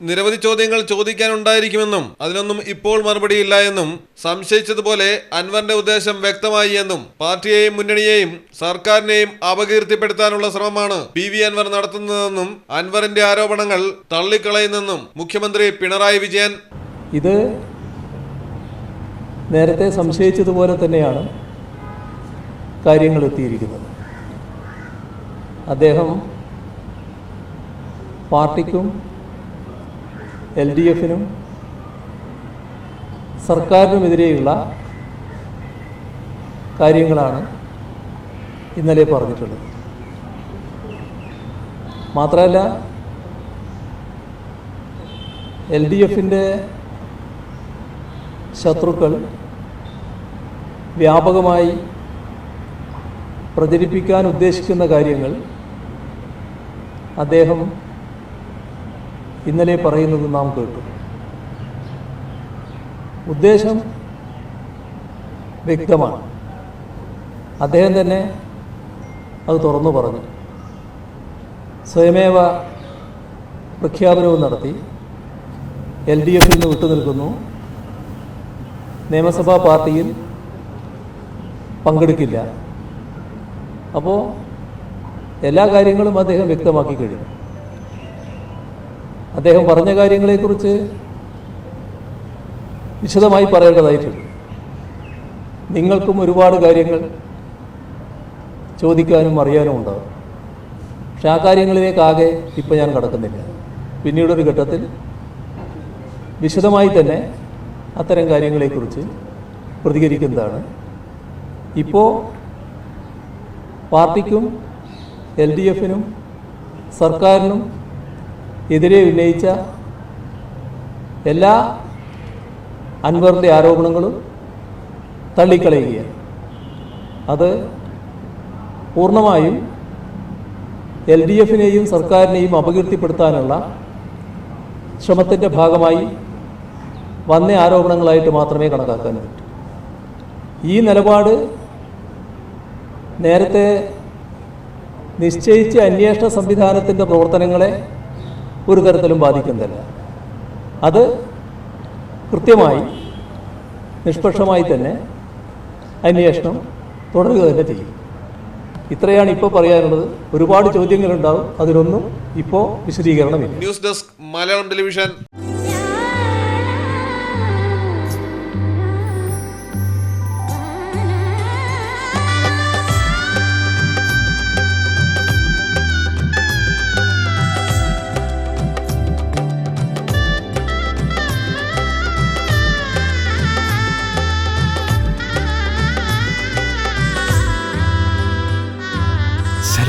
നിരവധി ചോദ്യങ്ങൾ ചോദിക്കാനുണ്ടായിരിക്കുമെന്നും അതിനൊന്നും ഇപ്പോൾ മറുപടിയില്ല എന്നും സംശയിച്ചതുപോലെ അൻവറിന്റെ ഉദ്ദേശം വ്യക്തമായി എന്നും പാർട്ടിയെയും മുന്നണിയെയും സർക്കാരിനെയും അപകീർത്തിപ്പെടുത്താനുള്ള ശ്രമമാണ് പി വി അൻവർ നടത്തുന്നതെന്നും അൻവറിന്റെ ആരോപണങ്ങൾ തള്ളിക്കളയുന്നെന്നും മുഖ്യമന്ത്രി പിണറായി വിജയൻ ഇത് നേരത്തെ സംശയിച്ചതുപോലെ തന്നെയാണ് കാര്യങ്ങൾ എത്തിയിരിക്കുന്നത് അദ്ദേഹം പാർട്ടിക്കും എൽ ഡി എഫിനും സർക്കാരിനുമെതിരെയുള്ള കാര്യങ്ങളാണ് ഇന്നലെ പറഞ്ഞിട്ടുള്ളത്. മാത്രമല്ല എൽ ഡി എഫിന്റെ ശത്രുക്കൾ വ്യാപകമായി പ്രചരിപ്പിക്കാൻ ഉദ്ദേശിക്കുന്ന കാര്യങ്ങൾ അദ്ദേഹം ഇന്നലെ പറയുന്നത് നാം കേട്ടു. ഉദ്ദേശം വ്യക്തമാണ്. അദ്ദേഹം തന്നെ അത് തുറന്നു പറഞ്ഞു. സ്വയമേവ പ്രഖ്യാപനവും നടത്തി. എൽ ഡി എഫിൽ നിന്ന് വിട്ടുനിൽക്കുന്നു നിയമസഭാ പാർട്ടിയിൽ പങ്കെടുക്കില്ല. അപ്പോൾ എല്ലാ കാര്യങ്ങളും അദ്ദേഹം വ്യക്തമാക്കി കഴിഞ്ഞു. അദ്ദേഹം പറഞ്ഞ കാര്യങ്ങളെക്കുറിച്ച് വിശദമായി പറയേണ്ടതായിട്ടുണ്ട്. നിങ്ങൾക്കും ഒരുപാട് കാര്യങ്ങൾ ചോദിക്കാനും അറിയാനും ഉണ്ടാകും. പക്ഷെ ആ കാര്യങ്ങളിലേക്കാകെ ഇപ്പോൾ ഞാൻ കടക്കുന്നില്ല. പിന്നീടൊരു ഘട്ടത്തിൽ വിശദമായി തന്നെ അത്തരം കാര്യങ്ങളെക്കുറിച്ച് പ്രതികരിക്കുന്നതാണ്. ഇപ്പോൾ പാർട്ടിക്കും എൽ ഡി എഫിനും സർക്കാരിനും എതിരെ ഉന്നയിച്ച എല്ലാ അൻവറിന്റെ ആരോപണങ്ങളും തള്ളിക്കളയുകയാണ്. അത് പൂർണമായും എൽ ഡി എഫിനെയും സർക്കാരിനെയും അപകീർത്തിപ്പെടുത്താനുള്ള ശ്രമത്തിന്റെ ഭാഗമായി വന്ന ആരോപണങ്ങളായിട്ട് മാത്രമേ കണക്കാക്കാൻ പറ്റൂ. ഈ നിലപാട് നേരത്തെ നിശ്ചയിച്ച അന്വേഷണ സംവിധാനത്തിന്റെ പ്രവർത്തനങ്ങളെ ഒരു തരത്തിലും ബാധിക്കുന്നില്ല അത് കൃത്യമായി നിഷ്പക്ഷമായി തന്നെ അന്വേഷണം തുടരുക തന്നെ ചെയ്യും. ഇത്രയാണ് ഇപ്പോൾ പറയാനുള്ളത്. ഒരുപാട് ചോദ്യങ്ങളുണ്ടാവും. അതിനൊന്നും ഇപ്പോൾ വിശദീകരണമില്ല. News desk Malayalam television.